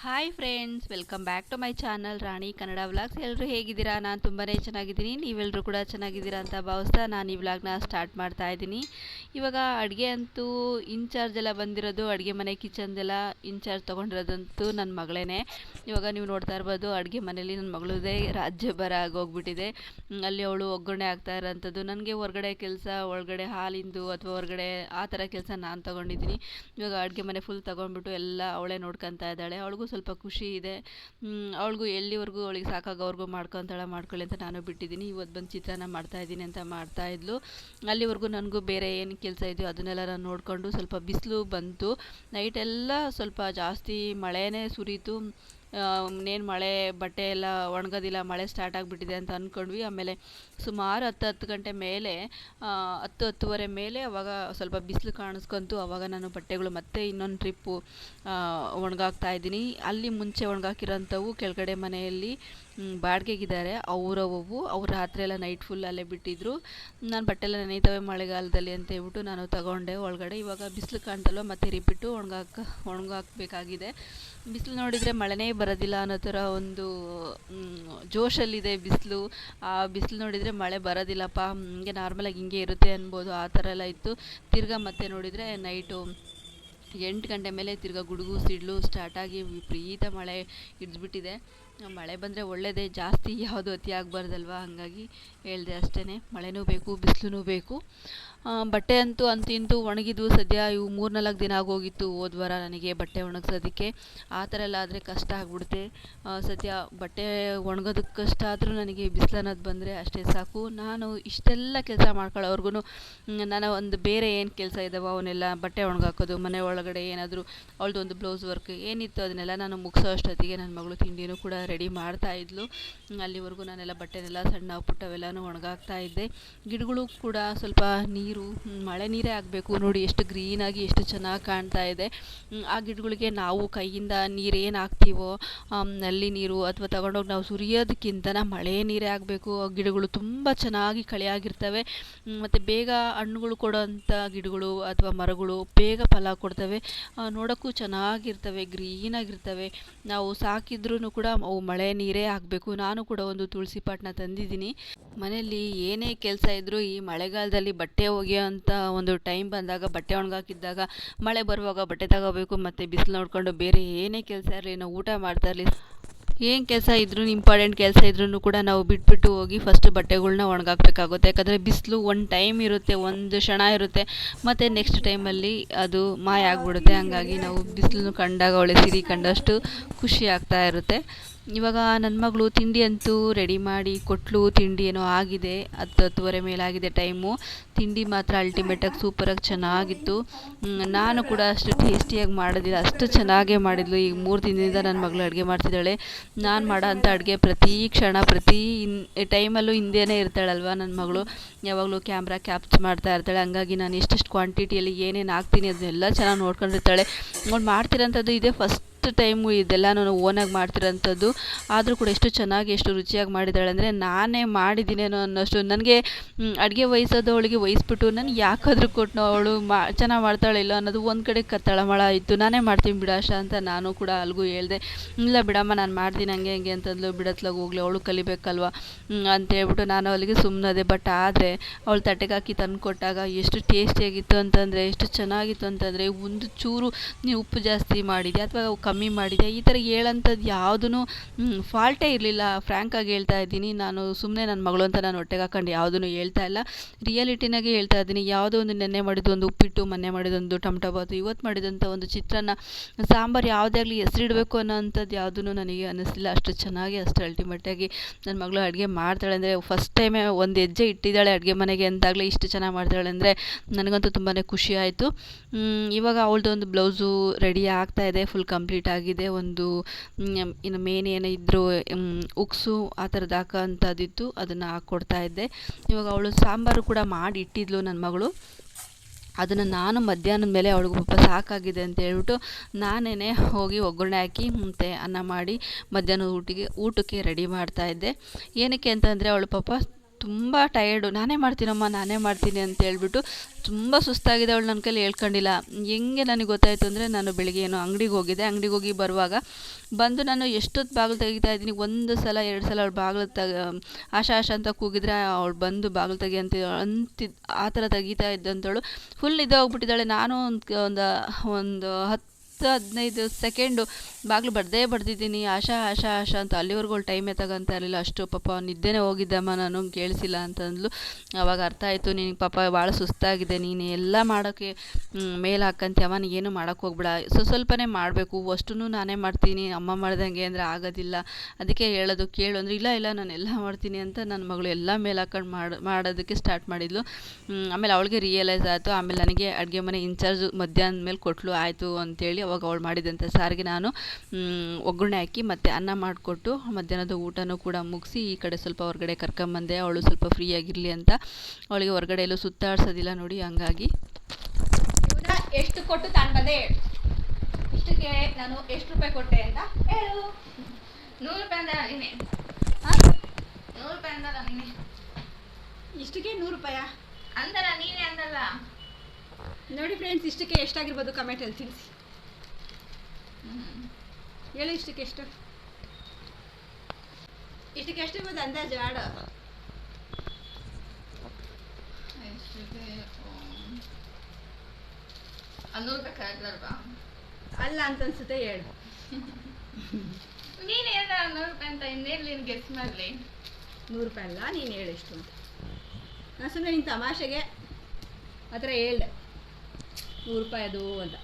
Hi friends welcome back to my channel Rani Kannada vlogs ಎಲ್ಲರೂ ಹೇಗಿದ್ದೀರಾ? ನಾನು ತುಂಬಾ ಚೆನ್ನಾಗಿದ್ದೀನಿ. ನೀವೆಲ್ಲರೂ ಕೂಡ ಚೆನ್ನಾಗಿದ್ದೀರಾ ಅಂತ ಭಾವಿಸ್ತಾ ನಾನು ಈ ವ್ಲಾಗ್ನ ಸ್ಟಾರ್ಟ್ ಮಾಡ್ತಾ ಇದ್ದೀನಿ. ಇವಾಗ ಅಡುಗೆ ಅಂತೂ ಇನ್ಚಾರ್ಜ್ ಎಲ್ಲ ಬಂದಿರೋದು, ಅಡುಗೆ ಮನೆ ಕಿಚನ್ದೆಲ್ಲ ಇನ್ಚಾರ್ಜ್ ತೊಗೊಂಡಿರೋದಂತೂ ನನ್ನ ಮಗಳೇ ಇವಾಗ ನೀವು ನೋಡ್ತಾ ಇರ್ಬೋದು, ಅಡುಗೆ ಮನೇಲಿ ನನ್ನ ಮಗಳದೇ ರಾಜ್ಯಭಾರ ಆಗೋಗ್ಬಿಟ್ಟಿದೆ. ಅಲ್ಲಿ ಅವಳು ಒಗ್ಗರಣೆ ಆಗ್ತಾ ಇರೋಂಥದ್ದು. ನನಗೆ ಹೊರಗಡೆ ಕೆಲಸ, ಒಳಗಡೆ ಹಾಲಿಂದು ಅಥವಾ ಹೊರಗಡೆ ಆ ಥರ ಕೆಲಸ ನಾನು ತೊಗೊಂಡಿದ್ದೀನಿ. ಇವಾಗ ಅಡುಗೆ ಮನೆ ಫುಲ್ ತೊಗೊಂಡ್ಬಿಟ್ಟು ಎಲ್ಲ ಅವಳೇ ನೋಡ್ಕೊತಾ ಇದ್ದಾಳೆ. ಅವಳಿಗೂ ಸ್ವಲ್ಪ ಖುಷಿ ಇದೆ. ಅವಳಿಗೂ ಎಲ್ಲಿವರೆಗೂ ಅವಳಿಗೆ ಸಾಕಾಗೋವರೆಗೂ ಮಾಡ್ಕೊತಾಳೆ ಮಾಡ್ಕೊಳ್ಳಿ ಅಂತ ನಾನು ಬಿಟ್ಟಿದ್ದೀನಿ. ಇವತ್ತು ಬಂದು ಚಿತ್ರಾನ್ನ ಮಾಡ್ತಾ ಇದ್ದೀನಿ ಅಂತ ಮಾಡ್ತಾ ಇದ್ಲು. ಅಲ್ಲಿವರೆಗೂ ನನಗೂ ಬೇರೆ ಏನು ಕೆಲಸ ಇದೆಯೋ ಅದನ್ನೆಲ್ಲ ನಾನು ನೋಡಿಕೊಂಡು ಸ್ವಲ್ಪ ಬಿಸಿಲು ಬಂತು. ನೈಟೆಲ್ಲ ಸ್ವಲ್ಪ ಜಾಸ್ತಿ ಮಳೆನೇ ಸುರಿತು. ಇನ್ನೇನು ಮಳೆ, ಬಟ್ಟೆ ಎಲ್ಲ ಒಣಗೋದಿಲ್ಲ, ಮಳೆ ಸ್ಟಾರ್ಟ್ ಆಗಿಬಿಟ್ಟಿದೆ ಅಂತ ಅಂದ್ಕೊಂಡ್ವಿ ಆಮೇಲೆ ಸುಮಾರು ಹತ್ತು ಹತ್ತು ಗಂಟೆ ಮೇಲೆ ಹತ್ತು, ಹತ್ತುವರೆ ಮೇಲೆ ಅವಾಗ ಸ್ವಲ್ಪ ಬಿಸಿಲು ಕಾಣಿಸ್ಕೊಂತು. ಅವಾಗ ನಾನು ಬಟ್ಟೆಗಳು ಮತ್ತೆ ಇನ್ನೊಂದು ಟ್ರಿಪ್ಪು ಒಣಗಾಕ್ತಾ ಇದ್ದೀನಿ. ಅಲ್ಲಿ ಮುಂಚೆ ಒಣಗಾಕಿರೋಂಥವು ಕೆಳಗಡೆ ಮನೆಯಲ್ಲಿ ಬಾಡಿಗೆಗಿದ್ದಾರೆ. ಅವರವವು ಅವ್ರು ರಾತ್ರಿ ಎಲ್ಲ ನೈಟ್ ಫುಲ್ ಅಲ್ಲೇ ಬಿಟ್ಟಿದ್ರು. ನಾನು ಬಟ್ಟೆ ಎಲ್ಲ ನೆನೀತವೆ ಮಳೆಗಾಲದಲ್ಲಿ ಅಂತ ಹೇಳ್ಬಿಟ್ಟು ನಾನು ತಗೊಂಡೆ ಒಳಗಡೆ. ಇವಾಗ ಬಿಸಿಲು ಕಾಣ್ತಲ್ವ, ಮತ್ತೆ ರಿಪಿಟ್ಟು ಒಣಗಾಕ, ಒಣಗಾಕಬೇಕಾಗಿದೆ. ಬಿಸಿಲು ನೋಡಿದರೆ ಮಳೆನೇ ಬರೋದಿಲ್ಲ ಅನ್ನೋ ಥರ ಒಂದು ಜೋಶಲ್ಲಿದೆ ಬಿಸಿಲು. ಆ ಬಿಸಿಲು ನೋಡಿದರೆ ಮಳೆ ಬರೋದಿಲ್ಲಪ್ಪ. ಹಿಂಗೆ ನಾರ್ಮಲಾಗಿ ಹಿಂಗೆ ಇರುತ್ತೆ ಅನ್ಬೋದು. ಆ ಥರ ಎಲ್ಲ ಇತ್ತು. ತಿರ್ಗಾ ಮತ್ತೆ ನೋಡಿದರೆ ನೈಟು ಎಂಟು ಗಂಟೆ ಮೇಲೆ ತಿರ್ಗಾ ಗುಡುಗು, ಸಿಡ್ಲು ಸ್ಟಾರ್ಟಾಗಿ ವಿಪರೀತ ಮಳೆ ಹಿಡಿದ್ಬಿಟ್ಟಿದೆ. ಮಳೆ ಬಂದರೆ ಒಳ್ಳೆಯದೇ ಜಾಸ್ತಿ ಯಾವುದು ಅತಿ ಆಗಬಾರ್ದಲ್ವ? ಹಾಗಾಗಿ ಹೇಳಿದೆ ಅಷ್ಟೇ ಮಳೆನೂ ಬೇಕು ಬಿಸಿಲೂ ಬೇಕು. ಬಟ್ಟೆ ಅಂತೂ ಅಂತೂ ಇಂತೂ ಒಣಗಿದ್ವು ಸದ್ಯ ಇವು ಮೂರು ನಾಲ್ಕು ದಿನ ಆಗೋಗಿತ್ತು ಹೋದ ವಾರ ನನಗೆ ಬಟ್ಟೆ ಒಣಗಿಸೋದಕ್ಕೆ. ಆ ಥರ ಎಲ್ಲ ಆದರೆ ಕಷ್ಟ ಆಗ್ಬಿಡುತ್ತೆ. ಸದ್ಯ ಬಟ್ಟೆ ಒಣಗೋದಕ್ಕೆ ಕಷ್ಟ ಆದರೂ ನನಗೆ ಬಿಸಿಲು ಅನ್ನೋದು ಬಂದರೆ ಅಷ್ಟೇ ಸಾಕು. ನಾನು ಇಷ್ಟೆಲ್ಲ ಕೆಲಸ ಮಾಡ್ಕೊಳ್ಳೋವರೆಗೂ ನಾನು ಒಂದು ಬೇರೆ ಏನು ಕೆಲಸ ಇದ್ದಾವೆ ಅವನ್ನೆಲ್ಲ ಬಟ್ಟೆ ಒಣಗಾಕೋದು, ಮನೆ ಒಳಗಡೆ ಏನಾದರೂ ಅವಳದು ಒಂದು ಬ್ಲೌಸ್ ವರ್ಕ್ ಏನಿತ್ತು ಅದನ್ನೆಲ್ಲ ನಾನು ಮುಗಿಸೋ ಅಷ್ಟೊತ್ತಿಗೆ ನನ್ನ ಮಗಳು ತಿಂಡಿನೂ ಕೂಡ ರೆಡಿ ಮಾಡ್ತಾ ಇದ್ಲು. ಅಲ್ಲಿವರೆಗೂ ನಾನೆಲ್ಲ ಬಟ್ಟೆನೆಲ್ಲ ಸಣ್ಣ ಪುಟ್ಟವೆಲ್ಲನೂ ಒಣಗಾಕ್ತಾ ಇದ್ದೆ. ಗಿಡಗಳು ಕೂಡ ಸ್ವಲ್ಪ ನೀರು ಹ್ಮ್, ಮಳೆ ನೀರೇ ಆಗಬೇಕು. ನೋಡಿ ಎಷ್ಟು ಗ್ರೀನಾಗಿ ಎಷ್ಟು ಚೆನ್ನಾಗಿ ಕಾಣ್ತಾ ಇದೆ. ಆ ಗಿಡಗಳಿಗೆ ನಾವು ಕೈಯಿಂದ ನೀರು ಏನು ಹಾಕ್ತೀವೋ ನಲ್ಲಿ ನೀರು ಅಥವಾ ತಗೊಂಡೋಗಿ ನಾವು ಸುರಿಯೋದಕ್ಕಿಂತ ಮಳೆ ನೀರೇ ಆಗಬೇಕು. ಆ ಗಿಡಗಳು ತುಂಬ ಚೆನ್ನಾಗಿ ಕಳೆಯಾಗಿರ್ತವೆ ಮತ್ತು ಬೇಗ ಹಣ್ಣುಗಳು ಕೊಡೋಂಥ ಗಿಡಗಳು ಅಥವಾ ಮರಗಳು ಬೇಗ ಫಲ ಕೊಡ್ತವೆ. ನೋಡೋಕ್ಕೂ ಚೆನ್ನಾಗಿರ್ತವೆ ಗ್ರೀನಾಗಿರ್ತವೆ ನಾವು ಸಾಕಿದ್ರೂ ಕೂಡ ಅವು ಮಳೆ ನೀರೇ ಆಗಬೇಕು. ನಾನು ಕೂಡ ಒಂದು ತುಳಸಿ ಪಾಟ್ನ ತಂದಿದ್ದೀನಿ. ಮನೆಯಲ್ಲಿ ಏನೇ ಕೆಲಸ ಇದ್ದರೂ ಈ ಮಳೆಗಾಲದಲ್ಲಿ ಬಟ್ಟೆ ಅಂತ ಒಂದು ಟೈಮ್ ಬಂದಾಗ, ಬಟ್ಟೆ ಒಣಗಾಕಿದ್ದಾಗ, ಮಳೆ ಬರುವಾಗ ಬಟ್ಟೆ ತಗೋಬೇಕು, ಮತ್ತು ಬಿಸಿಲು ನೋಡಿಕೊಂಡು ಬೇರೆ ಏನೇ ಕೆಲಸ ಇರಲಿ, ನಾವು ಊಟ ಮಾಡ್ತಾ ಇರಲಿ. ಏನು ಕೆಲಸ ಇದ್ರೂ ಇಂಪಾರ್ಟೆಂಟ್ ಕೆಲಸ ಇದ್ರೂ ಕೂಡ ನಾವು ಬಿಟ್ಬಿಟ್ಟು ಹೋಗಿ ಫಸ್ಟ್ ಬಟ್ಟೆಗಳ್ನ ಒಣಗಾಕಬೇಕಾಗುತ್ತೆ. ಯಾಕಂದರೆ ಬಿಸಿಲು ಒಂದು ಟೈಮ್ ಇರುತ್ತೆ, ಒಂದು ಕ್ಷಣ ಇರುತ್ತೆ, ಮತ್ತು ನೆಕ್ಸ್ಟ್ ಟೈಮಲ್ಲಿ ಅದು ಮಾಯ ಆಗಿಬಿಡುತ್ತೆ. ಹಂಗಾಗಿ ನಾವು ಬಿಸಿಲನ್ನು ಕಂಡಾಗ ಒಳ್ಳೆ ಸಿರಿ ಕಂಡಷ್ಟು ಖುಷಿ ಆಗ್ತಾ ಇರುತ್ತೆ. ಇವಾಗ ನನ್ನ ಮಗಳು ತಿಂಡಿ ಅಂತೂ ರೆಡಿ ಮಾಡಿ ಕೊಟ್ಲು, ತಿಂಡಿ ಏನೋ ಆಗಿದೆ, ಹತ್ತು ಹತ್ತುವರೆ ಮೇಲಾಗಿದೆ ಟೈಮು ತಿಂಡಿ ಮಾತ್ರ ಅಲ್ಟಿಮೇಟಾಗಿ ಸೂಪರಾಗಿ ಚೆನ್ನಾಗಿತ್ತು. ನಾನು ಕೂಡ ಅಷ್ಟು ಟೇಸ್ಟಿಯಾಗಿ ಮಾಡೋದಿಲ್ಲ, ಅಷ್ಟು ಚೆನ್ನಾಗೇ ಮಾಡಿದ್ಲು. ಈಗ ಮೂರು ದಿನದಿಂದ ನನ್ನ ಮಗಳು ಅಡುಗೆ ಮಾಡ್ತಿದ್ದಾಳೆ. ನಾನು ಮಾಡೋ ಅಂಥ ಅಡುಗೆ ಪ್ರತಿ ಕ್ಷಣ, ಪ್ರತಿ ಇನ್ ಟೈಮಲ್ಲೂ ಹಿಂದೆನೇ ಇರ್ತಾಳಲ್ವ ನನ್ನ ಮಗಳು. ಯಾವಾಗಲೂ ಕ್ಯಾಮ್ರಾ ಕ್ಯಾಪ್ಚ್ ಮಾಡ್ತಾ ಇರ್ತಾಳೆ. ಹಂಗಾಗಿ ನಾನು ಎಷ್ಟೆಷ್ಟು ಕ್ವಾಂಟಿಟಿಯಲ್ಲಿ ಏನೇನು ಹಾಕ್ತೀನಿ ಅದನ್ನೆಲ್ಲ ಚೆನ್ನಾಗಿ ನೋಡ್ಕೊಂಡಿರ್ತಾಳೆ. ಅವ್ಳು ಮಾಡ್ತಿರೋಂಥದ್ದು ಇದೇ ಫಸ್ಟ್ ಟೈಮು ಇದೆಲ್ಲ ನಾನು ಓನಾಗಿ ಮಾಡ್ತಿರೋಂಥದ್ದು, ಆದರೂ ಕೂಡ ಎಷ್ಟು ಚೆನ್ನಾಗಿ, ಎಷ್ಟು ರುಚಿಯಾಗಿ ಮಾಡಿದ್ದಾಳೆ ಅಂದರೆ ನಾನೇ ಮಾಡಿದ್ದೀನೇನೋ ಅನ್ನೋಷ್ಟು ನನಗೆ ಅಡುಗೆ ವಯಸ್ಸಾದ ಅವಳಿಗೆ ವಹಿಸ್ಬಿಟ್ಟು ನಾನು ಯಾಕಾದರೂ ಕೊಟ್ಟು ಅವಳು ಮಾ, ಚೆನ್ನಾಗಿ ಮಾಡ್ತಾಳೆ ಇಲ್ಲ ಅನ್ನೋದು ಒಂದು ಕಡೆ ಕತ್ತಳಮಳ ತಳಮಳ ಇತ್ತು ನಾನೇ ಮಾಡ್ತೀನಿ ಬಿಡಾಶ ಅಂತ ನಾನು ಕೂಡ ಅಲ್ಗೂ ಹೇಳ್ದೆ. ಇಲ್ಲ ಬಿಡಮ್ಮ, ನಾನು ಮಾಡ್ತೀನಿ ಹಂಗೆ ಹಂಗೆ ಅಂತಂದ್ಲು. ಬಿಡತ್ಲಾಗ ಹೋಗ್ಲಿ, ಅವಳು ಕಲಿಬೇಕಲ್ವ? ಅಂತ ಹೇಳ್ಬಿಟ್ಟು ನಾನು ಅವಳಿಗೆ ಸುಮ್ಮನದೆ ಬಟ್ ಆದರೆ ಅವಳು ತಟ್ಟೆಗೆ ಹಾಕಿ ತಂದು ಕೊಟ್ಟಾಗ ಎಷ್ಟು ಟೇಸ್ಟಿಯಾಗಿತ್ತು ಅಂತಂದರೆ, ಎಷ್ಟು ಚೆನ್ನಾಗಿತ್ತು ಅಂತಂದರೆ, ಒಂದು ಚೂರು ನೀವು ಉಪ್ಪು ಜಾಸ್ತಿ ಮಾಡಿದೆ ಅಥವಾ ಕಮ್ಮಿ ಮಾಡಿದೆ. ಈ ಥರ ಹೇಳೋಂಥದ್ದು ಯಾವುದೂ ಫಾಲ್ಟೇ ಇರಲಿಲ್ಲ. ಫ್ರ್ಯಾಂಕಾಗಿ ಹೇಳ್ತಾ ಇದ್ದೀನಿ. ನಾನು ಸುಮ್ಮನೆ ನನ್ನ ಮಗಳು ಅಂತ ನಾನು ಹೊಟ್ಟೆಗೆ ಹಾಕೊಂಡು ಯಾವುದೂ ಹೇಳ್ತಾ ಇಲ್ಲ. ರಿಯಾಲಿಟಿನಾಗೆ ಹೇಳ್ತಾ ಇದ್ದೀನಿ. ಯಾವುದೋ ಒಂದು ನೆನ್ನೆ ಮಾಡಿದ್ದು ಒಂದು ಉಪ್ಪಿಟ್ಟು, ಮೊನ್ನೆ ಮಾಡಿದೊಂದು ಟೊಮಟೊ ಬಾತು, ಇವತ್ತು ಮಾಡಿದಂಥ ಒಂದು ಚಿತ್ರಾನ್ನ, ಸಾಂಬಾರು ಯಾವುದೇ ಆಗಲಿ ಹೆಸರಿಡಬೇಕು ಅನ್ನೋಂಥದ್ದು ಯಾವುದೂ ನನಗೆ ಅನ್ನಿಸ್ಲಿಲ್ಲ. ಅಷ್ಟು ಚೆನ್ನಾಗಿ, ಅಷ್ಟು ಅಲ್ಟಿಮೇಟಾಗಿ ನನ್ನ ಮಗಳು ಅಡುಗೆ ಮಾಡ್ತಾಳೆ ಅಂದರೆ ಫಸ್ಟ್ ಟೈಮೇ ಒಂದು ಹೆಜ್ಜೆ ಇಟ್ಟಿದ್ದಾಳೆ ಅಡುಗೆ ಮನೆಗೆ ಅಂತಾಗಲೇ ಇಷ್ಟು ಚೆನ್ನಾಗಿ ಮಾಡ್ತಾಳೆ ಅಂದರೆ ನನಗಂತೂ ತುಂಬಾ ಖುಷಿ ಆಯಿತು. ಇವಾಗ ಅವಳದ್ದು ಬ್ಲೌಸು ರೆಡಿ ಆಗ್ತಾ ಇದೆ ಫುಲ್ ಕಂಪ್ಲೀಟ್ ಆಗಿದೆ. ಒಂದು ಇನ್ನು ಮೇನ್ ಏನೋ ಇದ್ದರೂ ಉಕ್ಸು ಆ ಥರದ್ದು ಹಾಕೋ ಅಂಥದ್ದಿತ್ತು ಅದನ್ನು ಹಾಕ್ಕೊಡ್ತಾ ಇದ್ದೆ. ಇವಾಗ ಅವಳು ಸಾಂಬಾರು ಕೂಡ ಮಾಡಿ ಇಟ್ಟಿದ್ಲು ನನ್ನ ಮಗಳು. ಅದನ್ನು ನಾನು ಮಧ್ಯಾಹ್ನದ ಮೇಲೆ ಅವಳಿಗೆ ಪಾಪ ಸಾಕಾಗಿದೆ ಅಂತ ಹೇಳ್ಬಿಟ್ಟು ನಾನೇ ಹೋಗಿ ಒಗ್ಗರಣೆ ಹಾಕಿ, ಮತ್ತು ಅನ್ನ ಮಾಡಿ ಮಧ್ಯಾಹ್ನದ ಊಟಿಗೆ, ಊಟಕ್ಕೆ ರೆಡಿ ಮಾಡ್ತಾಯಿದ್ದೆ ಏನಕ್ಕೆ ಅಂತಂದರೆ ಅವಳು ಪಾಪ ತುಂಬ ಟಯರ್ಡು ನಾನೇ ಮಾಡ್ತೀನಮ್ಮ, ನಾನೇ ಮಾಡ್ತೀನಿ ಅಂತ ಹೇಳ್ಬಿಟ್ಟು ತುಂಬ ಸುಸ್ತಾಗಿದೆ ಅವಳು ನನ್ನ ಕೈಲಿ ಹೇಳ್ಕೊಂಡಿಲ್ಲ. ಹೆಂಗೆ ನನಗೆ ಗೊತ್ತಾಯಿತು ಅಂದರೆ ನಾನು ಬೆಳಿಗ್ಗೆ ಏನು ಅಂಗಡಿಗೆ ಹೋಗಿದ್ದೆ. ಅಂಗಡಿಗೆ ಹೋಗಿ ಬರುವಾಗ ಬಂದು ನಾನು ಎಷ್ಟೊತ್ತು ಬಾಗಿಲು ತೆಗಿತಾ ಇದ್ದೀನಿ, ಒಂದು ಸಲ, ಎರಡು ಸಲ ಅವಳು ಬಾಗಿಲು ತಗ ಆಶಾ ಆಶಾ ಅಂತ ಕೂಗಿದ್ರೆ ಅವಳು ಬಂದು ಬಾಗಿಲು ತೆಗಿ ಅಂತ ಆ ಥರ ತೆಗಿತಾ ಇದ್ದಂಥವಳು. ಫುಲ್ ಇದಾಗ್ಬಿಟ್ಟಿದ್ದಾಳೆ. ನಾನು ಒಂದು ಒಂದು ಒಂದು ಹತ್ತು ಹದಿನೈದು ಸೆಕೆಂಡು. ಬಾಗಿಲು ಬಡ್ದೇ ಬಡ್ದಿದ್ದೀನಿ. ಆಶಾ ಆಶಾ ಆಶಾ ಅಂತ ಅಲ್ಲಿವರೆಗೂ ಟೈಮೇ ತಗೊಂತ ಇರಲಿಲ್ಲ. ಅಷ್ಟು ಪಾಪ ನಿದ್ದೆನೇ ಹೋಗಿದ್ದಮ್ಮ ನಾನು, ಕೇಳಿಸಿಲ್ಲ ಅಂತಂದ್ಲು. ಅವಾಗ ಅರ್ಥ ಆಯಿತು, ನಿನಗೆ ಪಾಪ ಭಾಳ ಸುಸ್ತಾಗಿದೆ. ನೀನು ಎಲ್ಲ ಮಾಡೋಕ್ಕೆ ಮೇಲೆ ಹಾಕ್ಕಂತೀಯಮ್ಮ ನೀನು ಮಾಡೋಕ್ಕೆ ಹೋಗ್ಬೇಡ. ಸೊ, ಸ್ವಲ್ಪನೇ ಮಾಡಬೇಕು. ಅಷ್ಟು ನಾನೇ ಮಾಡ್ತೀನಿ. ಅಮ್ಮ ಮಾಡ್ದಂಗೆ ಅಂದರೆ ಆಗೋದಿಲ್ಲ. ಅದಕ್ಕೆ ಹೇಳೋದು, ಕೇಳು ಅಂದರೆ, ಇಲ್ಲ ಇಲ್ಲ, ನಾನು ಎಲ್ಲ ಮಾಡ್ತೀನಿ ಅಂತ ನನ್ನ ಮಗಳು ಎಲ್ಲ ಮೇಲೆ ಹಾಕೊಂಡು ಮಾಡಿ, ಮಾಡೋದಕ್ಕೆ ಸ್ಟಾರ್ಟ್ ಮಾಡಿದ್ಲು. ಆಮೇಲೆ ಅವಳಿಗೆ ರಿಯಲೈಸ್ ಆಯಿತು. ಆಮೇಲೆ ನನಗೆ ಅಡುಗೆ ಮನೆ ಇನ್ಚಾರ್ಜ್ ಮಧ್ಯಾಹ್ನದ ಮೇಲೆ ಕೊಟ್ಲು. ಆಯಿತು ಅಂತೇಳಿ ಅವಾಗ ಅವಳು ಮಾಡಿದಂಥ ಸಾರಿಗೆ ನಾನು ಒಗ್ಗರಣೆ ಹಾಕಿ ಮತ್ತು ಅನ್ನ ಮಾಡಿಕೊಟ್ಟು ಮಧ್ಯಾಹ್ನದ ಊಟನೂ ಕೂಡ ಮುಗಿಸಿ ಈ ಕಡೆ ಸ್ವಲ್ಪ ಹೊರಗಡೆ ಕರ್ಕೊಂಬಂದೆ ಅವಳು ಸ್ವಲ್ಪ ಫ್ರೀ ಆಗಿರಲಿ ಅಂತ. ಅವಳಿಗೆ ಹೊರಗಡೆ ಎಲ್ಲೂ ಸುತ್ತಾಡ್ಸೋದಿಲ್ಲ ನೋಡಿ ಹಂಗಾಗಿ. ಎಷ್ಟು ಕೊಟ್ಟು ತಾನು ಬಂದೆ ಇಷ್ಟಕ್ಕೆ ನಾನು ಎಷ್ಟು ರೂಪಾಯಿ ಕೊಟ್ಟೆ ಅಂತ ಹೇಳು. ನೂರು ರೂಪಾಯಿ ಅಂದ್ರೆ ನೀನೆ ಹಾ? ನೂರು ರೂಪಾಯಿ ಅಂದಲ್ಲ ನೀನೆ ಇಷ್ಟಕ್ಕೆ ನೂರು ರೂಪಾಯ? ಅಂದಲ್ಲ ನೀನೇ ಅಂದಲ್ಲ. ನೋಡಿ ಫ್ರೆಂಡ್ಸ್ ಇಷ್ಟಕ್ಕೆ ಎಷ್ಟಾಗಿರ್ಬೋದು ಕಮೆಂಟಲ್ಲಿ ತಿಳಿಸಿ. ಹೇಳು ಇಷ್ಟಕ್ಕೆ ಎಷ್ಟು? ಇಷ್ಟಕ್ಕೆ ಎಷ್ಟು ಇರ್ಬೋದು ಅಂದಾಜು? ಆಡು. ಎಷ್ಟಿದೆ? ನೂರು ರೂಪಾಯಿ ಕರೆಕ್ಟ್ ಅಲ್ಲ ಅಂತ ಅನ್ಸುತ್ತೆ ಹೇಳು. ನೀನು ಹೇಳ್ದ ನೂರು ರೂಪಾಯಿ ಅಂತ ಇನ್ನೇನು ನೀನು ಗೆಸ್ ಮಾಡಲಿ. ನೂರು ರೂಪಾಯಿ ಅಲ್ಲ ನೀನು ಹೇಳು ಎಷ್ಟು ಅಂತ. ನಾನು ಸುಮ್ಮನೆ ನಿನ್ನ ತಮಾಷೆಗೆ ಆ ಥರ ಹೇಳ್ದೆ. ನೂರು ರೂಪಾಯಿ ಅದು ಅಂತ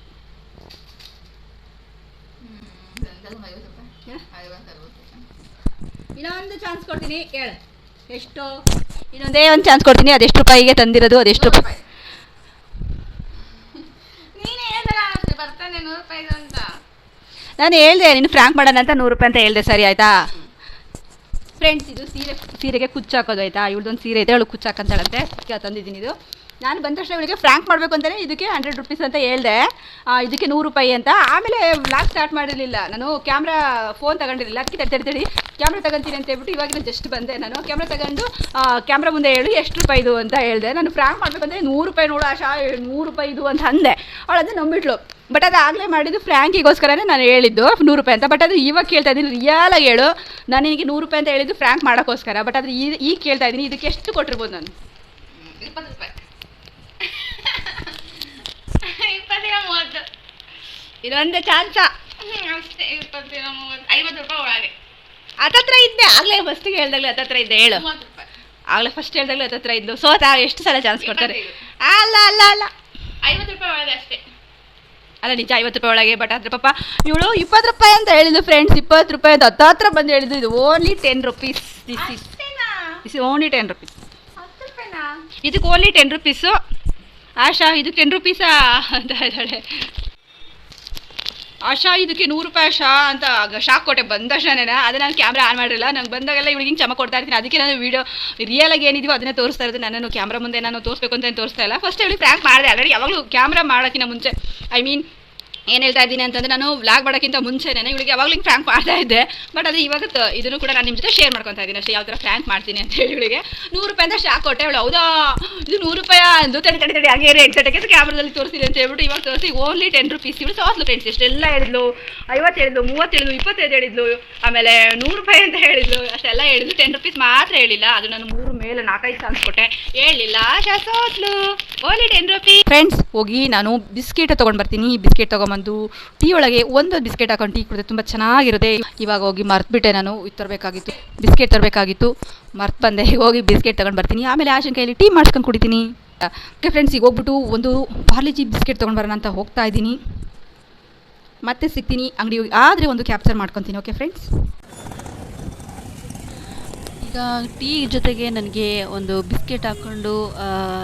ಐವತ್ತು ರೂಪಾಯಿ ಹಾ? ಐವತ್ತು ಅರವತ್ತು ರೂಪಾಯಿ ಇನ್ನೊಂದು ಚಾನ್ಸ್ ಕೊಡ್ತೀನಿ. ಹೇಳು. ಎಷ್ಟು? ಇನ್ನೊಂದೇ ಒಂದು ಚಾನ್ಸ್ ಕೊಡ್ತೀನಿ. ಅದೆಷ್ಟು ರೂಪಾಯಿಗೆ ತಂದಿರೋದು ಅದೆಷ್ಟು ರೂಪಾಯಿ? ನೀನೇ ಹೇಳ್ದೆ ನೀನು ಫ್ರಾಂಕ್ ಮಾಡೋಣ ಅಂತ ನೂರು ರೂಪಾಯಿ ಅಂತ ಹೇಳ್ದೆ ಸರಿ ಆಯ್ತಾ? ಫ್ರೆಂಡ್ಸ್ ಇದು ಸೀರೆ. ಸೀರೆಗೆ ಕುಚ್ಚಾಕೋದು ಆಯ್ತಾ? ಇವಳದೊಂದು ಸೀರೆ ಇದೆ ಅವಳು ಕೇಳ ತಂದಿದ್ದೀನಿ ಇದು. ನಾನು ಬಂದ ತಕ್ಷಣ ಇವಳಿಗೆ ಫ್ರ್ಯಾಂಕ್ ಮಾಡಬೇಕು ಅಂತಲೇ ಇದಕ್ಕೆ ಹಂಡ್ರೆಡ್ ರುಪೀಸ್ ಅಂತ ಹೇಳಿದೆ. ಇದಕ್ಕೆ ನೂರು ರೂಪಾಯಿ ಅಂತ. ಆಮೇಲೆ ವ್ಲಾಗ್ ಸ್ಟಾರ್ಟ್ ಮಾಡಿರಲಿಲ್ಲ. ನಾನು ಕ್ಯಾಮ್ರಾ ಫೋನ್ ತಗೊಂಡಿರಲಿಲ್ಲ. ಅದಕ್ಕೆ ತಡಿ ತಡಿ ಕ್ಯಾಮ್ರಾ ತಗೊಂತೀನಿ ಅಂತ ಹೇಳ್ಬಿಟ್ಟು ಇವಾಗಿನ ಜಸ್ಟ್ ಬಂದೆ ನಾನು. ಕ್ಯಾಮ್ರಾ ತಗೊಂಡು ಕ್ಯಾಮ್ರಾ ಮುಂದೆ ಹೇಳಿ, ಎಷ್ಟು ರೂಪಾಯಿ ಇದು ಅಂತ ಹೇಳಿದೆ. ನಾನು ಫ್ರಾಂಕ್ ಮಾಡಬೇಕಂದ್ರೆ ನೂರು ರೂಪಾಯಿ ನೋಡು ಆಶಾ, ನೂರು ರೂಪಾಯಿ ಇದು ಅಂತ ಅಂದೆ. ಅವಳು ಅದನ್ನು ನಂಬಿಟ್ಲು ಬಟ್ ಅದು ಆಗಲೇ ಮಾಡಿದ್ದು ಫ್ರ್ಯಾಂಕಿಗೋಸ್ಕರನೇ ನಾನು ಹೇಳಿದ್ದು, ನೂರು ರೂಪಾಯಿ ಅಂತ. ಬಟ್ ಅದು ಇವಾಗ ಕೇಳ್ತಾ ಇದ್ದೀನಿ ರಿಯಲಾಗಿ ಹೇಳು. ನಾನು ನಿನಗೆ ನೂರು ರೂಪಾಯಿ ಅಂತ ಹೇಳಿದ್ದು ಫ್ರ್ಯಾಂಕ್ ಮಾಡೋಕ್ಕೋಸ್ಕರ. ಬಟ್ ಅದು ಈಗ ಕೇಳ್ತಾ ಇದ್ದೀನಿ, ಇದಕ್ಕೆ ಎಷ್ಟು ಕೊಟ್ಟಿರ್ಬೋದು ನಾನು? ಇಪ್ಪತ್ತು ರೂಪಾಯಿ. ಇಪ್ಪತ್ತಿನ ಮೂವತ್ತು. ಇದೊಂದೇ ಚಾನ್ಸ ಹ್ಮ್, ಅಷ್ಟೇ ಇಪ್ಪತ್ತಿನ ಮೂವತ್ತು. ಐವತ್ತು ರೂಪಾಯಿ ಒಳಗೆ. ಹತ್ತತ್ರ ಇದ್ದೆ. ಆಗಲೇ ಫಸ್ಟಿಗೆ ಹೇಳ್ದಾಗಲೇ ಹತ್ತತ್ರ ಇದ್ದೆ. ಹೇಳು. ಆಗ್ಲೇ ರೂಪಾಯಿ. ಆಗಲೇ ಫಸ್ಟ್ ಹೇಳ್ದಾಗಲೇ ಹತ್ತತ್ರ ಇದ್ದು. ಸೋತ ಎಷ್ಟು ಸಲ ಚಾನ್ಸ್ ಕೊಡ್ತಾರೆ? ಇಪ್ಪತ್ತೈದು. ಅಲ್ಲ ಅಲ್ಲ ಅಲ್ಲ. ಐವತ್ತು ರೂಪಾಯಿ ಒಳಗೆ ಅಷ್ಟೇ. ಅಲ್ಲ ನಿಜ ಐವತ್ತು ರೂಪಾಯಿ ಒಳಗೆ ಬಟ್ ಆದ್ರೆ ಪಾಪ ಇವಳು ಇಪ್ಪತ್ತು ರೂಪಾಯಿ ಅಂತ ಹೇಳಿದ್ದು ಫ್ರೆಂಡ್ಸ್ ಇಪ್ಪತ್ತು ರೂಪಾಯಿ ಅಂತ ಹತ್ತತ್ರ ಬಂದು ಹೇಳಿದ್ದು. ಇದು only ten rupees this is ಅಷ್ಟೇನಾ? ದಿಸ್ ಓನ್ಲಿ ಟೆನ್ ರುಪೀಸ್ ಹತ್ತು ರೂಪಾಯಿನಾ? ಇದಕ್ಕೆ ಓನ್ಲಿ ಟೆನ್ ರುಪೀಸು ಆಶಾ ಇದು ಟೆನ್ ರುಪೀಸಾ? ಅಂತ ಇದ್ದಾಳೆ ಆಶಾ, ಇದಕ್ಕೆ ನೂರು ರೂಪಾಯಿ ಆಶಾ ಅಂತ ಶಾಕ್ ಕೊಟ್ಟೆ. ಬಂದ ತಕ್ಷಣನೇ ಅದು ನಾನು ಕ್ಯಾಮ್ರಾ ಆನ್ ಮಾಡಿರಲಿಲ್ಲ ನಂಗೆ ಬಂದಾಗೆಲ್ಲ ಇವಳಿಗೆ ಹಿಂಗೆ ಚಮ ಕೊಡ್ತಾ ಇರ್ತೀನಿ. ಅದಕ್ಕೆ ನಾನು ವೀಡಿಯೋ ರಿಯಲಾಗಿ ಏನಿದೆಯೋ ಅದನ್ನೇ ತೋರಿಸ್ತಾ ಇರೋದು. ನನ್ನನ್ನು ಕ್ಯಾಮ್ರಾ ಮುಂದೆ ನಾನು ತೋರಿಸ್ಬೇಕು ಅಂತ ತೋರಿಸ್ತಾ ಇಲ್ಲ. ಫಸ್ಟ್ ಹೇಳಿ ಪ್ರ್ಯಾಂಕ್ ಮಾಡಿದೆ. ಆಲ್ರೆಡಿ ಯಾವಾಗಲೂ ಕ್ಯಾಮ್ರಾ ಮಾಡೋಕ್ಕಿಂತ ಮುಂಚೆ ಐ ಮೀನ್ ಏನು ಹೇಳ್ತಾ ಇದ್ದೀನಿ ಅಂತಂದ್ರೆ ನಾನು ವ್ಲಾಗ್ ಮಾಡೋಕ್ಕಿಂತ ಮುಂಚೆನೇ ಇವಳಿಗೆ ಯಾವಾಗಲೂ ಫ್ರಾಂಕ್ ಫ್ರ್ಯಾಂಕ್ ಮಾಡ್ತಾ ಇದ್ದೆ. ಬಟ್ ಅದು ಇವಾಗ ಇದನ್ನು ಕೂಡ ನಾನು ನಿಮ್ಮ ಜೊತೆ ಶೇರ್ ಮಾಡ್ಕೊತಾ ಇದ್ದೀನಿ ಅಷ್ಟೇ. ಯಾವ ಥರ ಫ್ರ್ಯಾಂಕ್ ಮಾಡ್ತೀನಿ ಅಂತ ಹೇಳಿ ಇವಳಿಗೆ. ನೂರು ರೂಪಾಯಿ ಅಂತ ಶಾಕ್ ಕೊಟ್ಟೆ ಅವಳು. ಹೌದಾ? ಇದು ನೂರು ರೂಪಾಯಿ? ಅಂದು ತಡಿ ತಡಿ ತಡಿ ಹಾಗೆ ರೇಟ್ ತಟಕ್ಕೆ ಕ್ಯಾಮ್ರಾದಲ್ಲಿ ತೋರಿಸಿದೆ ಅಂತ ಹೇಳ್ಬಿಟ್ಟು ಇವಾಗ ತೋರಿಸಿ ಓನ್ಲಿ ಟೆನ್ ರುಪೀಸ್ ಇವಳು ಸಾಸ್ಲು ಫ್ರೆಂಡ್ಸ್ ಇಷ್ಟೆಲ್ಲ ಹೇಳಿದ್ಲು? ಐವತ್ತು ಹೇಳಿದ್ಲು, ಮೂವತ್ತು ಹೇಳಿದ್ಲು, ಇಪ್ಪತ್ತೈದು ಹೇಳಿದ್ಲು, ಆಮೇಲೆ ನೂರು ರೂಪಾಯಿ ಅಂತ ಹೇಳಿದ್ಲು, ಅಷ್ಟೆಲ್ಲ ಹೇಳಿದ್ಲು. ಟೆನ್ ರುಪೀಸ್ ಮಾತ್ರ ಹೇಳಿಲ್ಲ. ಅದು ನಾನು ಮೂರು ಮೇಲೆ ನಾಲ್ಕೈದು ಸಾಂಗ್ಸ್ ಕೊಟ್ಟೆ. ಹೇಳಿಲ್ಲ. ಓನ್ಲಿ ಟೆನ್ ರುಪೀಸ್ ಫ್ರೆಂಡ್ಸ್ ಹೋಗಿ ನಾನು ಬಿಸ್ಕೆಟ್ ತೊಗೊಂಡು ಬರ್ತೀನಿ. ಬಿಸ್ಕೆಟ್ ತೊಗೊಂಬಂದು ಟೀ ಒಳಗೆ ಒಂದು ಬಿಸ್ಕೆಟ್ ಹಾಕೊಂಡು ಟೀ ಕುಡಿದ್ರೆ ತುಂಬ ಚೆನ್ನಾಗಿರುತ್ತೆ. ಇವಾಗ ಹೋಗಿ ಮರ್ತ್ಬಿಟ್ಟೆ ನಾನು, ಇದು ತರಬೇಕಾಗಿತ್ತು. ಬಿಸ್ಕೆಟ್ ತರಬೇಕಾಗಿತ್ತು. ಮರ್ತ್ ಬಂದೆ, ಹೋಗಿ ಬಿಸ್ಕೆಟ್ ತೊಗೊಂಡು ಬರ್ತೀನಿ. ಆಮೇಲೆ ಆಶನ್ ಕೈಯಲ್ಲಿ ಟೀ ಮಾಡ್ಸ್ಕೊಂಡು ಕುಡಿತೀನಿ. ಓಕೆ ಫ್ರೆಂಡ್ಸ್ ಈಗ ಹೋಗ್ಬಿಟ್ಟು ಒಂದು ಪಾರ್ಲಿಜಿ ಬಿಸ್ಕೆಟ್ ತೊಗೊಂಡು ಬರೋಣ ಅಂತ ಹೋಗ್ತಾ ಇದ್ದೀನಿ. ಮತ್ತೆ ಸಿಗ್ತೀನಿ ಅಂಗಡಿ ಹೋಗಿ. ಆದರೆ ಒಂದು ಕ್ಯಾಪ್ಚರ್ ಮಾಡ್ಕೊತೀನಿ ಓಕೆ ಫ್ರೆಂಡ್ಸ್ ಈಗ ಟೀ ಜೊತೆಗೆ ನನಗೆ ಒಂದು ಬಿಸ್ಕೆಟ್ ಹಾಕ್ಕೊಂಡು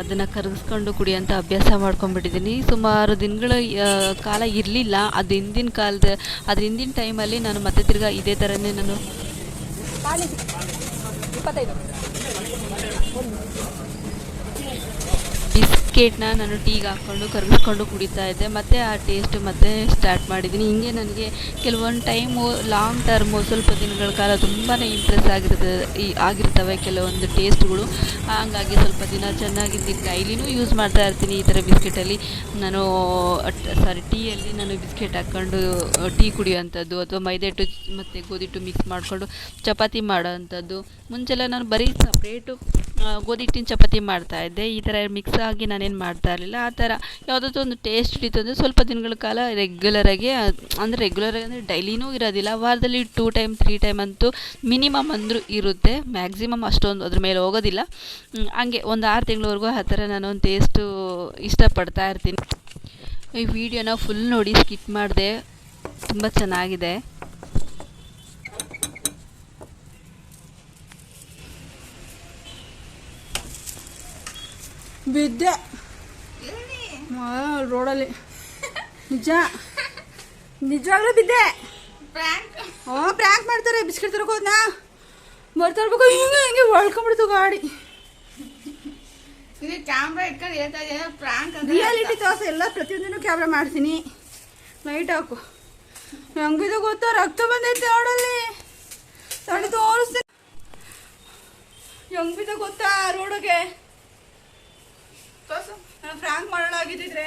ಅದನ್ನು ಕರಗಿಸ್ಕೊಂಡು ಕುಡಿಯೋಂಥ ಅಭ್ಯಾಸ ಮಾಡ್ಕೊಂಡ್ಬಿಟ್ಟಿದ್ದೀನಿ ಸುಮಾರು ದಿನಗಳ ಕಾಲ ಇರಲಿಲ್ಲ. ಅದು ಹಿಂದಿನ ಕಾಲದ, ಅದ್ರ ಹಿಂದಿನ ಟೈಮಲ್ಲಿ ನಾನು ಮತ್ತೆ ತಿರ್ಗಾ ಇದೇ ಥರನೇ ನಾನು ಬಿಸ್ಕೆಟ್ನ ನಾನು ಟೀಗೆ ಹಾಕ್ಕೊಂಡು ಕರಗಿಸ್ಕೊಂಡು ಕುಡಿತಾ ಇದ್ದೆ. ಮತ್ತು ಆ ಟೇಸ್ಟ್ ಮತ್ತೆ ಸ್ಟಾರ್ಟ್ ಮಾಡಿದ್ದೀನಿ. ಹಿಂಗೆ ನನಗೆ ಕೆಲವೊಂದು ಟೈಮು ಲಾಂಗ್ ಟರ್ಮು ಸ್ವಲ್ಪ ದಿನಗಳ ಕಾಲ ತುಂಬಾ ಇಂಪ್ರೆಸ್ ಆಗಿರ್ತದೆ ಈ ಆಗಿರ್ತವೆ ಕೆಲವೊಂದು ಟೇಸ್ಟ್ಗಳು ಹಾಗಾಗಿ ಸ್ವಲ್ಪ ದಿನ ಚೆನ್ನಾಗಿ ಡೈಲಿನೂ ಯೂಸ್ ಮಾಡ್ತಾ ಇರ್ತೀನಿ ಈ ಥರ ಬಿಸ್ಕೆಟಲ್ಲಿ ನಾನು ಸಾರಿ ಟೀಯಲ್ಲಿ ನಾನು ಬಿಸ್ಕೆಟ್ ಹಾಕ್ಕೊಂಡು ಟೀ ಕುಡಿಯೋವಂಥದ್ದು ಅಥವಾ ಮೈದಾ ಹಿಟ್ಟು ಮತ್ತು ಗೋಧಿ ಹಿಟ್ಟು ಮಿಕ್ಸ್ ಮಾಡಿಕೊಂಡು ಚಪಾತಿ ಮಾಡೋ ಅಂಥದ್ದು ಮುಂಚೆಲ್ಲ ನಾನು ಬರೀ ಸಪ್ರೇಟು ಗೋಧಿ ಹಿಟ್ಟಿನ ಚಪಾತಿ ಮಾಡ್ತಾ ಇದ್ದೆ. ಈ ಥರ ಮಿಕ್ಸ್ ಆಗಿ ನಾನೇನು ಮಾಡ್ತಾ ಇರಲಿಲ್ಲ. ಆ ಥರ ಯಾವುದಾದ್ರು ಒಂದು ಟೇಸ್ಟ್ ಹಿಡಿತು ಅಂದರೆ ಸ್ವಲ್ಪ ದಿನಗಳ ಕಾಲ ರೆಗ್ಯುಲರಾಗಿ ಅಂದರೆ ರೆಗ್ಯುಲರಾಗಿ ಅಂದರೆ ಡೈಲಿನೂ ಇರೋದಿಲ್ಲ. ವಾರದಲ್ಲಿ ಟೂ ಟೈಮ್ ತ್ರೀ ಟೈಮ್ ಅಂತೂ ಮಿನಿಮಮ್ ಅಂದರೂ ಇರುತ್ತೆ. ಮ್ಯಾಕ್ಸಿಮಮ್ ಅಷ್ಟೊಂದು ಅದ್ರ ಮೇಲೆ ಹೋಗೋದಿಲ್ಲ. ಹಾಗೆ ಹಂಗೆ ಒಂದು ಆರು ತಿಂಗಳವರೆಗೂ ಆ ಥರ ನಾನು ಒಂದು ಟೇಸ್ಟು ಇಷ್ಟಪಡ್ತಾ ಇರ್ತೀನಿ. ಈ ವಿಡಿಯೋನ ಫುಲ್ ನೋಡಿ ಸ್ಕಿಪ್ ಮಾಡಿದೆ. ತುಂಬ ಚೆನ್ನಾಗಿದೆ. ಬಿದ್ದೆ. ರೋಡಲ್ಲಿ. ನಿಜ? ನಿಜವಾಗ್ಲೂ ಬಿದ್ದೆ. ಪ್ರ್ಯಾಂಕ್ ಹ್ಞೂ ಪ್ರ್ಯಾಂಕ್ ಮಾಡ್ತಾರೆ ಬಿಸ್ಕೆಟ್ ತರಕೋದ್ನ ಬರ್ತಾ ಇರ್ಬೇಕು ಹಿಂಗೆ ಹಿಂಗೆ ಒಳ್ಕೊಂಡ್ಬಿಡ್ತು ಗಾಡಿ. ಕ್ಯಾಮ್ರಾ ಇಟ್ಕೊಂಡು ಹೇಳ್ತಾ ಇದ್ದೀನಿ ಪ್ರ್ಯಾಂಕ್ ರಿಯಾಲಿಟಿ ತೋರ್ಸ ಎಲ್ಲ ಪ್ರತಿಯೊಂದನ್ನು ಕ್ಯಾಮ್ರಾ ಮಾಡ್ತೀನಿ. ಲೈಟ್ ಹಾಕು. ಹೆಂಗಿದೆ ಗೊತ್ತಾ? ರಕ್ತ ಬಂದೈತೆ ರೋಡಲ್ಲಿ. ತೋರಿಸ್ತೀನಿ. ಹೆಂಗ್ ಬಿದ್ದ ಗೊತ್ತಾ ರೋಡಿಗೆ ತೋರ್ಸು ನಾನು ಫ್ರ್ಯಾಂಕ್ ಮಾಡೋಳಾಗಿದ್ದಿದ್ರೆ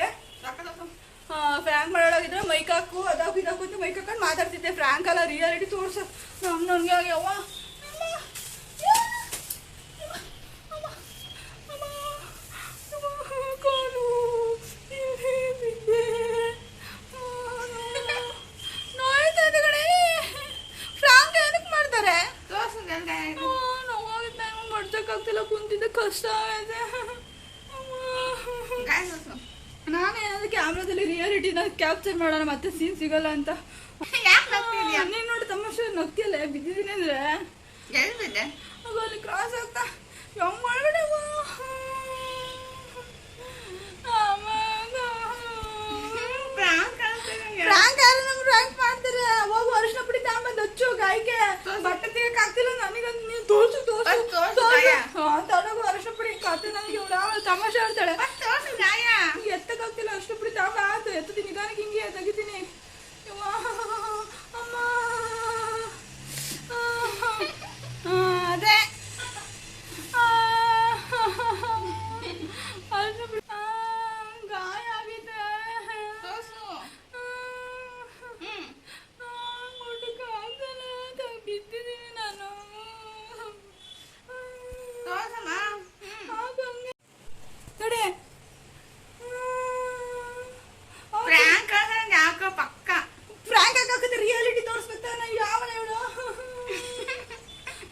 ಫ್ರ್ಯಾಂಕ್ ಮಾಡೋಳಾಗಿದ್ರೆ ಮೈಕ್ ಹಾಕು ಅದಾಕು ಇದಾಕು ಅಂತ ಮೈಕ್ ಹಾಕೊಂಡು ಮಾತಾಡ್ತಿದ್ದೆ. ಫ್ರ್ಯಾಂಕ್ ಅಲ್ಲ ರಿಯಾಲಿಟಿ ತೋರ್ಸು. ನನಗೆ ಏನಕ್ಕೆ ಮಾಡ್ತಾರೆ? ನೋವಾಗಿದ್ದ ಮಾಡ್ಸಕ್ಕಾಗ್ತಿಲ್ಲ ಕುಂತಿದ್ದೆ ಕಷ್ಟ ಇದೆ. ಗಾಯ ನಾನು ಏನಾದ್ರು ಕ್ಯಾಮ್ರಾದಲ್ಲಿ ರಿಯಾಲಿಟಿನ ಕ್ಯಾಪ್ಚರ್ ಮಾಡೋಣ ಮತ್ತೆ ಸೀನ್ ಸಿಗಲ್ಲ ಅಂತ. ನೀನ್ ನೋಡಿ ತಮಾಷೆ ನಗ್ತಿಯಲ್ಲ ಬಿದ್ದಿದ್ದೀನಿ ಅಂದ್ರೆ? ಅಲ್ಲಿ ಕ್ರಾಸ್ ಆಗ್ತಾ ಹೆಂಗ್. ಒಳಗಡೆ ಪ್ರಾಂಕ್ ಯಾರು ನಮ್ಗೆ ಫ್ರಾಂಕ್ ಮಾಡ್ತಾರೆ? ಹೋಗು ಅರಿಶಿನ ಪುಡಿ ತಗೊಂಬಂದು ಹಚ್ಚು ಗಾಯಕ್ಕೆ. ಬಟ್ಟೆ ತೆಗಿಯಕ್ ಆಗ್ತಿಲ್ಲ ನನಗಂತ ನೀನು ತೋರ್ಸು ತೋರ್ಸು ಅದ್ ತೋರ್ಸು ತೋರ್ಸು ಗಾಯ. ಹಾ, ತನಗೂ ಅರಿಶಿನ ಪುಡಿ ಕತ್ತೆ ನನಗೆ ಇವಳು ಅವಳು ತಮಾಷೆ ಆಡ್ತಾಳೆ ತೋರ್ಸು ಗಾಯ ಎತ್ತಕ್ಕಾಗ್ತಿಲ್ಲ ಅಷ್ಟು ಪುಡಿ ತಗೊಂಬ ಆಯ್ತು ಎತ್ತದ ನಿಧಾನಕ್ಕೆ ಹಿಂಗೆ ತೆಗಿತೀನಿ ಯವ್ವ, ಅಮ್ಮ ಆ, ಅದೇ ಆ, ಅರಿಶಿನ ಪುಡಿ ಆ, ಗಾಯ ಆಗಿದೆ ತೋರ್ಸು ಹ್ಮ್ ಬಿದ್ದಿದ್ದೀನಿ ನಾನು ತೋರ್ಸಮ್ಮ ಹ್ಮ್ ಕಡೆ ಪ್ರ್ಯಾಂಕ್ ಕಾಣಿಸ್ದಂಗೆ ಯಾಕೋ ಪಕ್ಕ ಫ್ರಾಂಕ್ ಹಾಕಿದ್ರೆ ರಿಯಾಲಿಟಿ ತೋರಿಸ್ಬೇಕಾ ಯಾವ ಇವಳು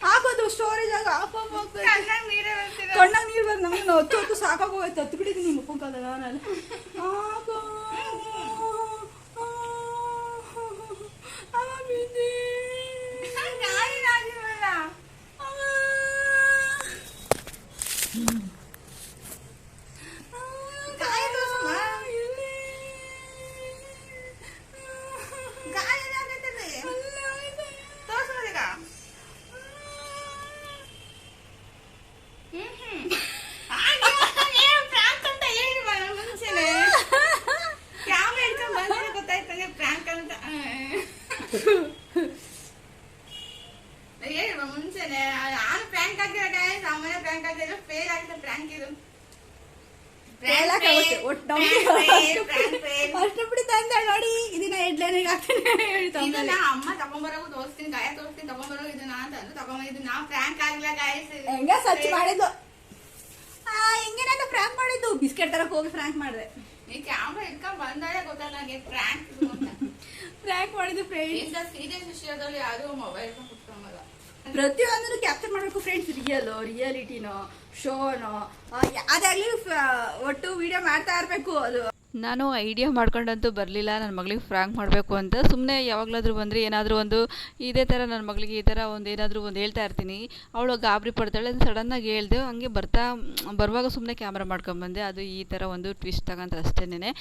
ಹಾಕೋದು ಸ್ಟೋರೇಜ್ ಆಗ ಆಫ್ ಆಫ್ ಆಗ್ತದೆ ಕಣ್ಣಾಗ ನೀರೇ ಬರ್ತಿದೆ ಕಣ್ಣಾಗ ನೀರು ಬಂದು ನಮಗೆ ಹೊತ್ತು ಹೊತ್ತು ಸಾಕಾಗೋಯ್ತು ಹತ್ತು ಬಿಟ್ಟಿದ್ದೀನಿ ನಿಮ್ಮ ಮುಖಂಕಲ್ಲ ನಾನು ಹಾಕೋ ಅವ ಬಿದ್ದಿ ಗಾಳಿ ಆಗಿಲ್ವಲ್ಲ ಗಾಯ ಇದು ಬಿಡಿ ತಂದ ನೋಡಿ ಇದನ್ನ ಹೆಡ್ಲೈನಿಗೆ ಹಾಕ್ತೀನಿ ಹೇಳ್ತಾನೆ ನಾ ಅಮ್ಮ ತಗೊಂಬರೋ ತೋರಿಸ್ತೀನಿ ಗಾಯ ತೋರಿಸ್ತೀನಿ ತಗೊಂಬರೋ ಇದನ್ನ ಅಂತ ಅಂದು ತಗೊಂಬಂದಿದ್ದು ನಾ ಫ್ರ್ಯಾಂಕ್ ಆಗಿಲ್ಲ ಗಾಯಸ್ ಹೆಂಗ ಸರ್ಚ್ ಮಾಡಿದ್ದು? ಹೆಂಗೆ ನಾನು ಫ್ರಾಂಕ್ ಮಾಡಿದ್ದು? ಬಿಸ್ಕೆಟ್ ತರಕ್ ಹೋಗಿ ಫ್ರ್ಯಾಂಕ್ ಮಾಡಿದೆ. ನೀ ಕ್ಯಾಮ್ರಾ ಇಟ್ಕೊಂಡ್ ಬಂದಾಗ ಗೊತ್ತಲ್ಲ ನನಗೆ ಫ್ರ್ಯಾಂಕ್ ಫ್ರ್ಯಾಂಕ್ ಮಾಡಿದ್ದು ಫ್ರೆಂಡ್ಸ್ ಸೀರಿಯಸ್ ವಿಷಯದಲ್ಲಿ ಯಾರು ಮೊಬೈಲ್ ಕುತ್ಕೊಂಬಲ್ಲ ಪ್ರತಿಯೊಂದನ್ನು ಕ್ಯಾಪ್ಚರ್ ಮಾಡಬೇಕು ಫ್ರೆಂಡ್ಸ್ ರಿಯಲ್ ರಿಯಾಲಿಟಿನೋ ಶೋನೋ ಅದಾಗ್ಲಿ ಒಟ್ಟು ವಿಡಿಯೋ ಮಾಡ್ತಾ ಇರಬೇಕು ಅದು. ನಾನು ಐಡಿಯಾ ಮಾಡ್ಕೊಂಡಂತೂ ಬರಲಿಲ್ಲ ನನ್ನ ಮಗಳಿಗೆ ಫ್ರಾಂಕ್ ಮಾಡಬೇಕು ಅಂತ. ಸುಮ್ಮನೆ ಯಾವಾಗಲಾದ್ರೂ ಬಂದರೆ ಏನಾದರೂ ಒಂದು ಇದೇ ಥರ ನನ್ನ ಮಗಳಿಗೆ ಈ ಥರ ಒಂದು ಏನಾದರೂ ಒಂದು ಹೇಳ್ತಾ ಇರ್ತೀನಿ. ಅವಳು ಗಾಬರಿ ಪಡ್ತಾಳೆ ಸಡನ್ನಾಗಿ ಹೇಳ್ದೆ, ಹಂಗೆ ಬರ್ತಾ, ಬರುವಾಗ ಸುಮ್ಮನೆ ಕ್ಯಾಮ್ರಾ ಮಾಡ್ಕೊಂಬಂದೆ ಅದು ಈ ಥರ ಒಂದು ಟ್ವಿಸ್ಟ್ ತಗೊಂತ ಅಷ್ಟೇನೆ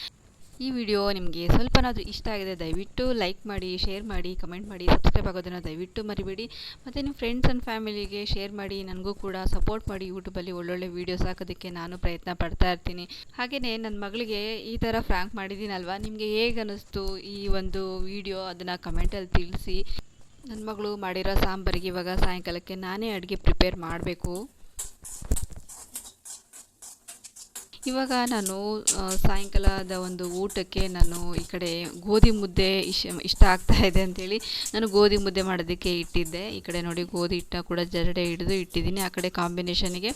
ಈ ವಿಡಿಯೋ ನಿಮಗೆ ಸ್ವಲ್ಪನಾದರೂ ಇಷ್ಟ ಆಗಿದೆ ದಯವಿಟ್ಟು ಲೈಕ್ ಮಾಡಿ, ಶೇರ್ ಮಾಡಿ, ಕಮೆಂಟ್ ಮಾಡಿ, ಸಬ್ಸ್ಕ್ರೈಬ್ ಆಗೋದನ್ನು ದಯವಿಟ್ಟು ಮರಿಬೇಡಿ. ಮತ್ತು ನಿಮ್ಮ ಫ್ರೆಂಡ್ಸ್ ಆ್ಯಂಡ್ ಫ್ಯಾಮಿಲಿಗೆ ಶೇರ್ ಮಾಡಿ, ನನಗೂ ಕೂಡ ಸಪೋರ್ಟ್ ಮಾಡಿ ಯೂಟ್ಯೂಬಲ್ಲಿ ಒಳ್ಳೊಳ್ಳೆ ವೀಡಿಯೋಸ್ ಹಾಕೋದಕ್ಕೆ ನಾನು ಪ್ರಯತ್ನ ಪಡ್ತಾ ಇರ್ತೀನಿ. ಹಾಗೆಯೇ ನನ್ನ ಮಗಳಿಗೆ ಈ ಥರ ಫ್ರ್ಯಾಂಕ್ ಮಾಡಿದ್ದೀನಲ್ವ ನಿಮಗೆ ಹೇಗೆ ಅನ್ನಿಸ್ತು ಈ ಒಂದು ವಿಡಿಯೋ ಅದನ್ನು ಕಮೆಂಟಲ್ಲಿ ತಿಳಿಸಿ. ನನ್ನ ಮಗಳು ಮಾಡಿರೋ ಸಾಂಬಾರಿಗೆ ಇವಾಗ ಸಾಯಂಕಾಲಕ್ಕೆ ನಾನೇ ಅಡುಗೆ ಪ್ರಿಪೇರ್ ಮಾಡಬೇಕು. ಇವಾಗ ನಾನು ಸಾಯಂಕಾಲದ ಒಂದು ಊಟಕ್ಕೆ ನಾನು ಈ ಕಡೆ ಗೋಧಿ ಮುದ್ದೆ ಇಷ್ಟ ಇಷ್ಟ ಆಗ್ತಾ ಇದೆ ಅಂತೇಳಿ ನಾನು ಗೋಧಿ ಮುದ್ದೆ ಮಾಡೋದಕ್ಕೆ ಇಟ್ಟಿದ್ದೆ. ಈ ಕಡೆ ನೋಡಿ ಗೋಧಿ ಹಿಟ್ಟನ್ನ ಕೂಡ ಜರಡೆ ಹಿಡಿದು ಇಟ್ಟಿದ್ದೀನಿ. ಆ ಕಡೆ ಕಾಂಬಿನೇಷನ್ಗೆ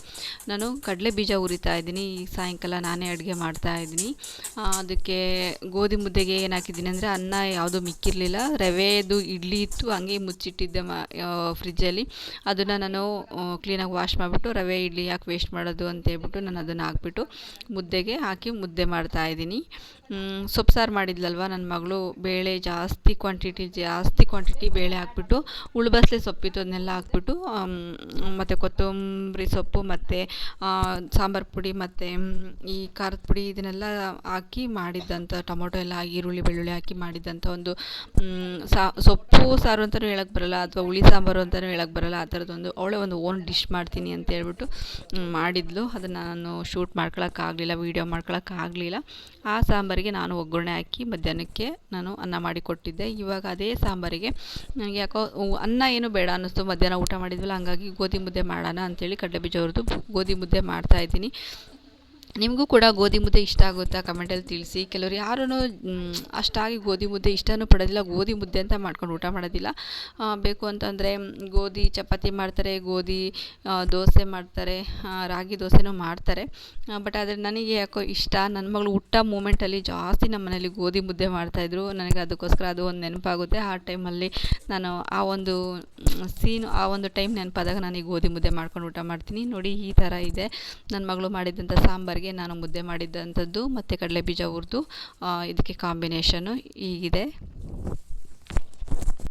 ನಾನು ಕಡಲೆ ಬೀಜ ಉರಿತಾ ಇದ್ದೀನಿ. ಈ ಸಾಯಂಕಾಲ ನಾನೇ ಅಡುಗೆ ಮಾಡ್ತಾ ಇದ್ದೀನಿ. ಅದಕ್ಕೆ ಗೋಧಿ ಮುದ್ದೆಗೆ ಏನು ಹಾಕಿದ್ದೀನಿ ಅಂದರೆ ಅನ್ನ ಯಾವುದೂ ಮಿಕ್ಕಿರಲಿಲ್ಲ. ರವೆದು ಇಡ್ಲಿ ಇತ್ತು, ಹಂಗೆ ಮುಚ್ಚಿಟ್ಟಿದ್ದೆ ಮ ಫ್ರಿಜ್ಜಲ್ಲಿ. ಅದನ್ನು ನಾನು ಕ್ಲೀನಾಗಿ ವಾಶ್ ಮಾಡಿಬಿಟ್ಟು ರವೆ, ಇಡ್ಲಿ ಯಾಕೆ ವೇಸ್ಟ್ ಮಾಡೋದು ಅಂತ ಹೇಳ್ಬಿಟ್ಟು ನಾನು ಅದನ್ನು ಹಾಕ್ಬಿಟ್ಟು ಮುದ್ದೆಗೆ ಹಾಕಿ ಮುದ್ದೆ ಮಾಡ್ತಾ ಸೊಪ್ಪು ಸಾರು ಮಾಡಿದ್ಲಲ್ವ? ನನ್ನ ಮಗಳು ಬೇಳೆ ಜಾಸ್ತಿ ಕ್ವಾಂಟಿಟಿ ಜಾಸ್ತಿ ಕ್ವಾಂಟಿಟಿ ಬೇಳೆ ಹಾಕ್ಬಿಟ್ಟು ಉಳ್ಬಸ್ಲೆ ಸೊಪ್ಪಿತ್ತು ಅದನ್ನೆಲ್ಲ ಹಾಕ್ಬಿಟ್ಟು ಮತ್ತು ಕೊತ್ತಂಬರಿ ಸೊಪ್ಪು, ಮತ್ತು ಸಾಂಬಾರು ಪುಡಿ, ಮತ್ತು ಈ ಖಾರದ ಪುಡಿ ಇದನ್ನೆಲ್ಲ ಹಾಕಿ ಮಾಡಿದ್ದಂಥ ಟೊಮೊಟೊ ಎಲ್ಲ ಈರುಳ್ಳಿ, ಬೆಳ್ಳುಳ್ಳಿ ಹಾಕಿ ಮಾಡಿದ್ದಂಥ ಒಂದು ಸಾ, ಸೊಪ್ಪು ಸಾರು ಅಂತಲೂ ಹೇಳಕ್ಕೆ ಬರಲ್ಲ, ಅಥವಾ ಹುಳಿ ಸಾಂಬಾರು ಅಂತಲೂ ಹೇಳಕ್ಕೆ ಬರಲ್ಲ, ಆ ಥರದ್ದೊಂದು, ಅವಳೇ ಒಂದು ಓನ್ ಡಿಶ್ ಮಾಡ್ತೀನಿ ಅಂತ ಹೇಳ್ಬಿಟ್ಟು ಮಾಡಿದ್ಲು. ಅದನ್ನು ನಾನು ಶೂಟ್ ಮಾಡ್ಕೊಳಕ್ಕಾಗಲಿಲ್ಲ ವೀಡಿಯೋ ಮಾಡ್ಕೊಳಕ್ಕಾಗಲಿಲ್ಲ ಆ ಸಾಂಬಾರಿಗೆ ನಾನು ಒಗ್ಗರಣೆ ಹಾಕಿ ಮಧ್ಯಾಹ್ನಕ್ಕೆ ನಾನು ಅನ್ನ ಮಾಡಿ ಕೊಟ್ಟಿದ್ದೆ. ಇವಾಗ ಅದೇ ಸಾಂಬಾರಿಗೆ ನನಗೆ ಯಾಕೋ ಅನ್ನ ಏನು ಬೇಡ ಅನ್ನಿಸ್ತು. ಮಧ್ಯಾಹ್ನ ಊಟ ಮಾಡಿದ್ವಲ್ಲ, ಹಂಗಾಗಿ ಗೋಧಿ ಮುದ್ದೆ ಮಾಡೋಣ ಅಂಥೇಳಿ ಕಡಲೆ ಬೀಜ ಹುರಿದು ಗೋಧಿ ಮುದ್ದೆ ಮಾಡ್ತಾಯಿದ್ದೀನಿ ನಿಮಗೂ ಕೂಡ ಗೋಧಿ ಮುದ್ದೆ ಇಷ್ಟ ಆಗುತ್ತಾ? ಕಮೆಂಟಲ್ಲಿ ತಿಳಿಸಿ. ಕೆಲವರು ಯಾರೂ ಅಷ್ಟಾಗಿ ಗೋಧಿ ಮುದ್ದೆ ಇಷ್ಟನೂ ಪಡೋದಿಲ್ಲ. ಗೋಧಿ ಮುದ್ದೆ ಅಂತ ಮಾಡ್ಕೊಂಡು ಊಟ ಮಾಡೋದಿಲ್ಲ. ಬೇಕು ಅಂತಂದರೆ, ಗೋಧಿ ಚಪಾತಿ ಮಾಡ್ತಾರೆ, ಗೋಧಿ ದೋಸೆ ಮಾಡ್ತಾರೆ ರಾಗಿ ದೋಸೆನೂ ಮಾಡ್ತಾರೆ. ಬಟ್ ಆದರೆ ನನಗೆ ಯಾಕೋ ಇಷ್ಟ ನನ್ನ ಮಗಳು ಊಟ ಮೂಮೆಂಟಲ್ಲಿ ಜಾಸ್ತಿ ನಮ್ಮ ಮನೇಲಿ ಗೋಧಿ ಮುದ್ದೆ ಮಾಡ್ತಾಯಿದ್ರು ನನಗೆ ಅದಕ್ಕೋಸ್ಕರ ಅದು ಒಂದು ನೆನಪಾಗುತ್ತೆ. ಆ ಟೈಮಲ್ಲಿ ನಾನು ಆ ಒಂದು ಸೀನು ಆ ಒಂದು ಟೈಮ್ ನೆನಪಾದಾಗ ನಾನು ಈ ಗೋಧಿ ಮುದ್ದೆ ಮಾಡ್ಕೊಂಡು ಊಟ ಮಾಡ್ತೀನಿ. ನೋಡಿ, ಈ ಥರ ಇದೆ. ನನ್ನ ಮಗಳು ಮಾಡಿದಂಥ ಸಾಂಬಾರಿಗೆ ಹಾಗೆ ನಾನು ಮುದ್ದೆ ಮಾಡಿದ್ದಂಥದ್ದು ಮತ್ತು ಕಡಲೆ ಬೀಜ ಹುರಿದು ಇದಕ್ಕೆ ಕಾಂಬಿನೇಷನು ಹೀಗಿದೆ.